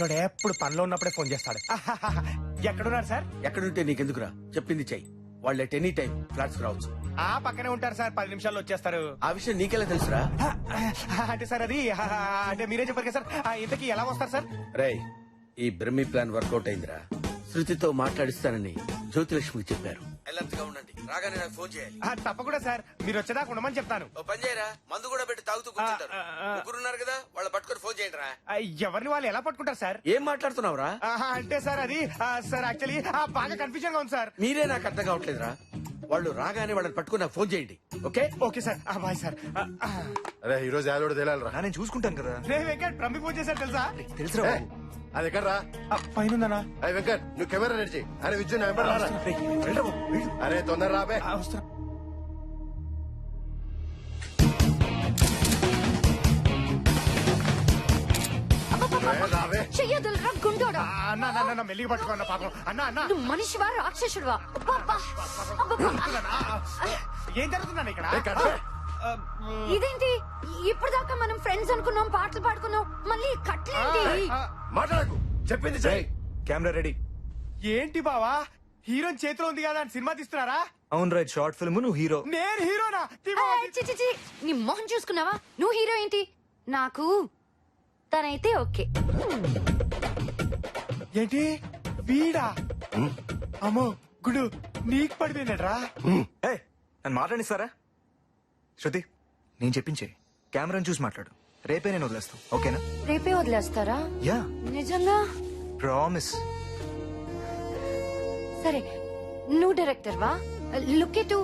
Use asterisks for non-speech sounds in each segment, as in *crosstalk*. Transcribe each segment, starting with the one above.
ఇట్టోడు ఎప్పుడు పనిలో ఉన్నప్పుడే ఫోన్ చేస్తాడు. ఆహాహాహా. ఎక్కడున్నారు సార్? ఎక్కడుంటే నీకెందుకురా? చెప్పింది చెయ్యి. వాళ్ళు ఎట్ ఎనీ టైం ఫ్లాట్స్ రావచ్చు. ఆ పక్కనే ఉంటారు సార్. పది నిమిషాల్లో వచ్చేస్తారు. ఆ విషయం నీకెలా తెలుసురా? ఆ, ఆ, అంటే సార్ అది ఆ, అంటే మీరే చెప్పారు కదా సార్. ఆ, ఇంతకీ ఎలా వస్తారు సార్? రేయ్ ఈ బ్రహ్మి ప్లాన్ వర్కౌట్ అయిందిరా. శృతితో మాట్లాడిస్తానని జ్యోతిలక్ష్మికి చెప్పారు. అలర్ట్గా ఉండండి. రాగానే నాకు ఫోన్ చేయాలి. ఆ, తప్పకుండా సార్. మీరు వచ్చేదాకా ఉండమని చెప్తాను. ఓ పని చేయరా? మందు కూడా పెట్టి తాగుతూ కూర్చుంటారు. ఆ, ఆ, ఆ. ముగ్గురున్నారు కదా వాళ్ళు పట్టుకొని ఫోన్ చేయండి రా ఆ, ఎవరిని వాళ్ళు ఎలా పట్టుకుంటారు సార్? ఏం మాట్లాడుతున్నావురా? ఆహా, అంటే సార్ అది ఆ, సార్ యాక్చువల్లీ బాగా కన్ఫ్యూజన్గా ఉంది సార్. మీరే నాకు అర్థం కావట్లేదురా. వాళ్ళు రాగానే వాళ్ళని పట్టుకుని నాకు ఫోన్ చేయండి. ఓకే? Okay sir. ఆ, బాయ్ సార్. ఆ, ఆ. అరే ఈ రోజు యాదోడు తేలాలరా. నేను చూసుకుంటాను కదా. రే వెంకట్ ప్రమి పూజ చేశారు తెలుసా? తెలుసురా ఏయ్, అది ఎక్కడ రా? ఆ, పైన అరే వెంకట్ నువ్వు కెమెరా నడిచి అరే నా వెంబడి రారా? వెళ్ళు. అరే తొందర రాబే ఆ, వస్తున్నా. రే, రాబే చెయ్యదులరా గుండోడా? అన్న అన్న, అన్న మెల్లిగా పట్టుకోండి పాపం. అన్న అన్న. నువ్వు మనిషివా రాక్షసుడివా? అబ్బబ్బా! అబ్బబ్బా! ఏం జరుగుతుందండి ఇక్కడ? ఇదేంటి? ఇప్పటిదాకా మనం ఫ్రెండ్స్ అనుకున్నాం పాటలు పాడుకున్నాం మళ్ళీ కట్లేంటి మాట్లాడకు. చెప్పింది చెయ్యి. Camera ready. ఏంటి బావా? హీరోయిన్ చేతిలో ఉంది కదా అని సినిమా తీస్తున్నారా? అవును రైట్ షార్ట్ ఫిల్మ్ నువ్వు హీరో. నేను హీరోనా. చి, చి, చి. నీ మొహం చూసుకున్నావా? నువ్వు హీరో ఏంటి? నాకు తనైతే ఓకే. ఏంటి? వీడా? అమ్మో గుడు నీకు పడిపోయినట్రా ఏ నన్ను మాట్లాడిస్తారా? శృతి నేను చెప్పించే కెమెరాని చూసి మాట్లాడు. రేపే నేను వదిలేస్తాను ఓకేనా? రేపే వదిలేస్తారా? యా. నిజంగా? ప్రామిస్. సరే నువ్వు డైరెక్టర్ వా. లుక్ ఎటు?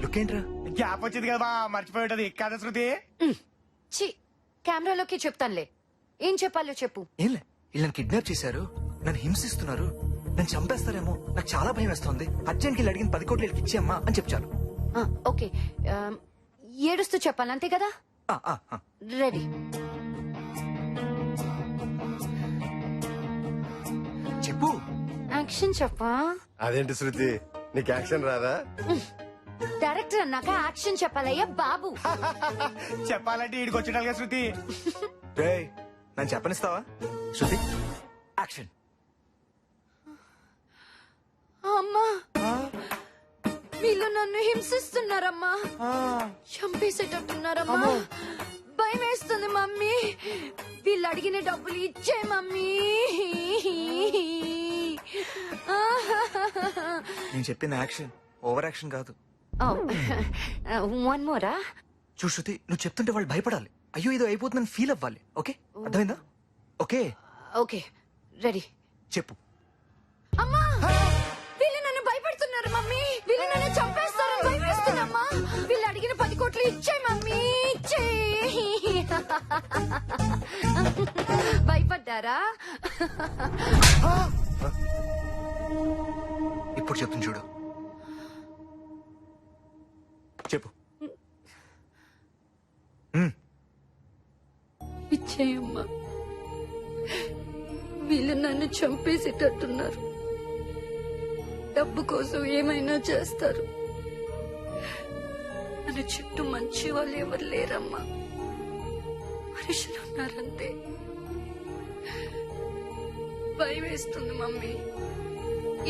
లుక్ ఏంట్రా? గ్యాప్ వచ్చింది కదా బా మర్చిపోయి ఉంటది. కదా శృతి. చి కెమెరాలోకి చెప్తానులే. ఏం చెప్పాలో చెప్పు. ఏంలే వీళ్ళని కిడ్నాప్ చేశారు. నన్ను హింసిస్తున్నారు. నన్ను చంపేస్తారేమో. నాకు చాలా భయం వేస్తుంది. అర్జెంట్కి వెళ్ళి అడిగిన పది కోట్లు వీళ్ళకి ఇచ్చేయమ్మా అని చెప్పారు. ఆ, ఓకే. ఏడుస్తూ చెప్పాలి అంతే కదా? రెడీ. చెప్పు. యాక్షన్ చెప్పా? అదేంటి శృతి? నీకు యాక్షన్ రాదా? డైరెక్టర్ అన్నాక యాక్షన్ చెప్పాలయ్యా బాబు. *laughs* చెప్పాలంటే ఈడికి వచ్చిండాలిగా శృతి. నన్ను చెప్పనిస్తావా? శృతి. యాక్షన్. అమ్మా. వీళ్ళు నన్ను హింసిస్తున్నారమ్మా. చంపేసేటట్టున్నారమ్మా. భయం వేస్తుంది మమ్మీ. వీళ్ళు అడిగిన డబ్బులు ఇచ్చే మమ్మీ. నేను చెప్పిన యాక్షన్. ఓవర్ యాక్షన్ కాదు. వన్ మోరా? చూ శృతి నువ్వు చెప్తుంటే వాళ్ళు భయపడాలి. అయ్యో ఇది అయిపోతుందని ఫీల్ అవ్వాలి. ఓకే? అర్థమైందా? ఓకే? ఓకే. రెడీ. చెప్పు. అమ్మా! భయపడ్డారా? ఇప్పుడు చెప్తుంది చూడు. చెప్పు. మ్మ్. ఇచ్చేయమ్మా. వీళ్ళు నన్ను చంపేసేటట్టున్నారు. డబ్బు కోసం ఏమైనా చేస్తారు. మన చుట్టూ మంచి వాళ్ళు ఎవరు లేరమ్మా. మనుషులు ఉన్నారంతే భయం వేస్తుంది మమ్మీ.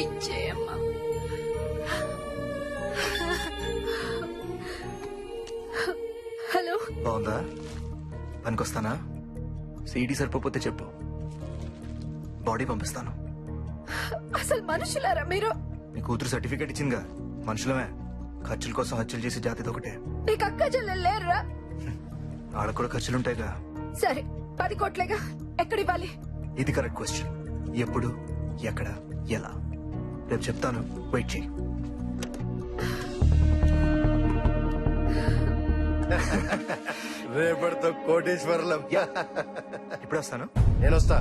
ఇచ్చేయమ్మా. హలో? బాగుందా? పనికొస్తానా? సీడీ సరిపోతే చెప్పు. బాడీ పంపిస్తాను. అసలు మనుషులారా మీరు? నీ కూతురు సర్టిఫికేట్ ఇచ్చిందిగా. మనుషులమే. ఖర్చుల కోసం హత్యలు చేసే జాతిది ఒకటే. మీకు అక్క చెల్లెలు లేరురా? వాళ్ళకు కూడా ఖర్చులుంటాయిగా. సరే పది కోట్లేగా. ఎక్కడివ్వాలి? ఇది కరెక్ట్ క్వశ్చన్. ఎప్పుడు ఎక్కడ ఎలా? రేపు చెప్తాను. వెయిట్ చేయి రేపటితో కోటేశ్వరులం. ఇప్పుడు వస్తాను నేను వస్తా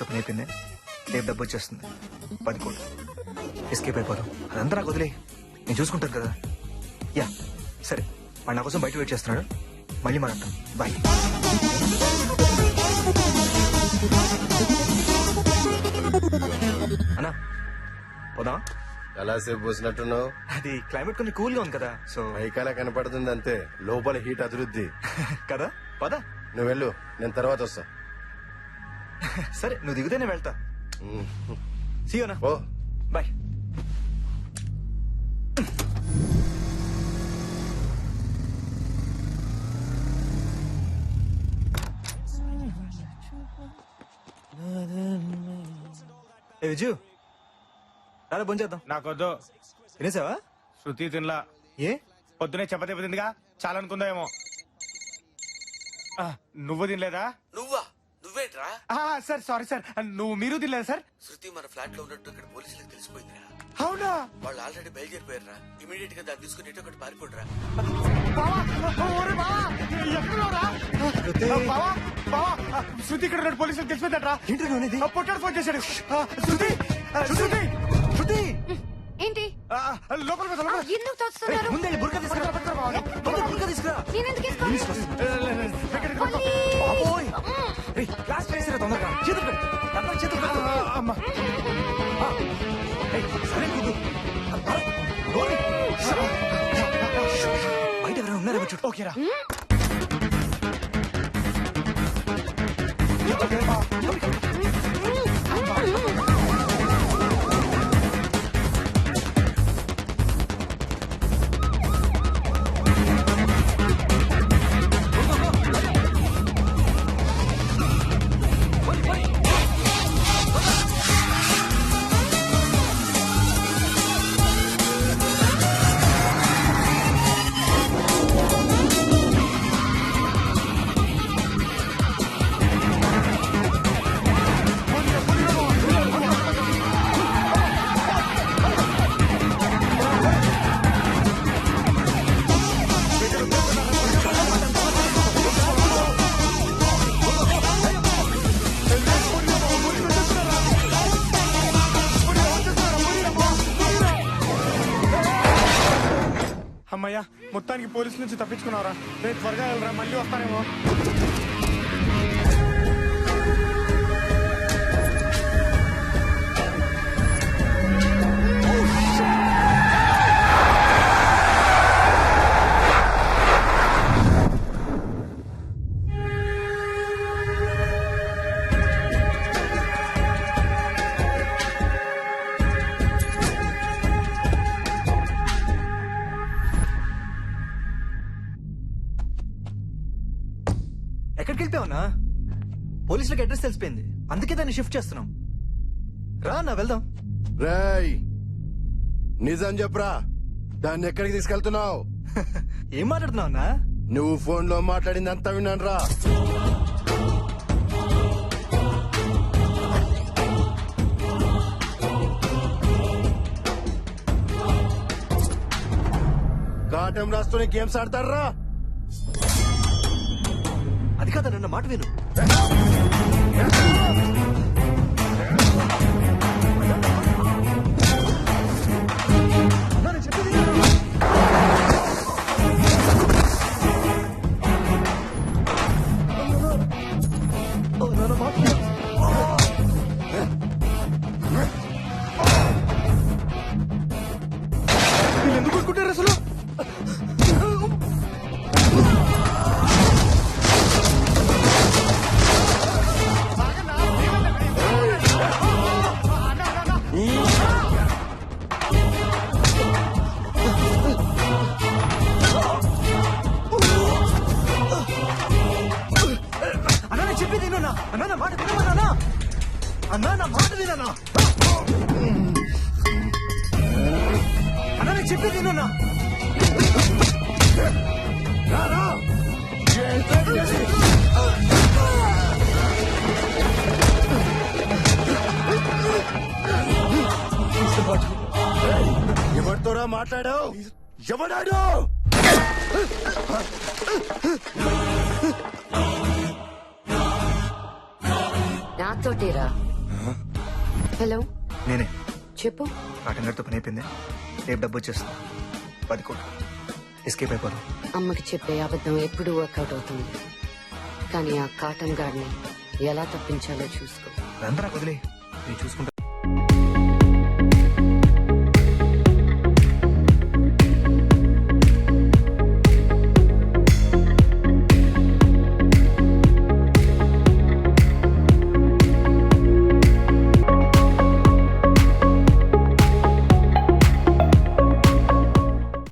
గట్టు పని అయిపోయింది రేపు డబ్బు వచ్చేస్తుంది. పది కోట్లు. ఎస్కేప్ అయిపోదాం. అదంతా నాకు వదిలే నేను చూసుకుంటాను కదా. యా సరే. వాడు నా కోసం బయట వెయిట్ చేస్తున్నాడు. మళ్ళీ మాట్లాడతాం. బాయ్. అన్నా పోదామా? ఎలా సేపు పోసినట్టున్నావు. అది క్లైమేట్ కొంచెం కూల్గా ఉంది కదా సో. పైకాల కనపడుతుంది అంతే లోపల హీట్ అభివృద్ధి *laughs* కదా? పద. నువ్వు వెళ్ళు. నేను తర్వాత వస్తా. సరే నువ్వు దిగితే నేను వెళ్తా. సీయోనా ఓ బాయ్ ఏ విజు రారా భోజనం చేద్దాం. నాకొద్దు. తినేసావా? శృతి తినలా. ఏ? పొద్దునే చపాతీ తిందిగా చాలా అనుకుందామేమో. ఆ, నువ్వు తినలేదా? ఆ, సార్ సారీ సార్ నువ్వు మీరు తినలేదా సార్ శృతి మన ఫ్లాట్లో ఉన్నట్టు ఇక్కడ పోలీసులకు తెలిసిపోయిందిరా అవునా వాళ్ళు ఆల్రెడీ బయలుదేరిపోయారా ఇమీడియట్గా దాన్ని తీసుకుని ఎటు ఒకటి పారిపోడరా? శృతి. ఇక్కడ ఉన్నాడు పోలీసులకు తెలిసిపోయిందట్రా ఏంటి నువ్వు పొట్టాడు ఫోన్ చేశాడు ఆ, శృతి శృతి శృతి ఏంటి లోపల. ఎందుకు తోస్తున్నారు ముందే బుర్కా తీసుకురా బుర్కా తీసుకురా నేనెందుకు వేసుకోవాలి ఎక్కడికి అమ్మా. సరే నోరు. బయట ఎవరైనా ఉన్నారేమో చూడు. ఓకేరా. నుంచి తప్పించుకున్నారా రేపు త్వరగా వెళ్ళరా మళ్ళీ వస్తారేమో పోలీసులకు అడ్రస్ తెలిసిపోయింది. అందుకే దాన్ని షిఫ్ట్ చేస్తున్నాం. రా నా వెళ్దాం. రేయ్ నిజం చెప్పురా? దాన్ని ఎక్కడికి తీసుకెళ్తున్నావు? *laughs* ఏం మాట్లాడుతున్నావు అన్నా? నువ్వు ఫోన్లో మాట్లాడింది అంతా విన్నాను రా కాటం రాస్తూనే గేమ్స్ ఆడతారా? అది కాదా నన్న మాట విను. అన్నా, అన్నా నా మాట వినన్నా? అన్నా నేను చెప్పేది విను అన్నా ఎవరితోరా మాట్లాడావు? ఎవడాడు? నాతోటేరా. హలో. నేనే. చెప్పు. కాటన్ గారితో పని అయిపోయింది. రేపు డబ్బు వచ్చేస్తుంది. పది కోట్లు. ఎస్కేప్ అయిపోదాం. అమ్మకి చెప్పే అబద్ధం ఎప్పుడు వర్కౌట్ అవుతుంది. కానీ ఆ కాటన్ గార్డ్ని ఎలా తప్పించాలో చూసుకో. అదంతా నాకు వదిలే. నేను చూసుకుంటా.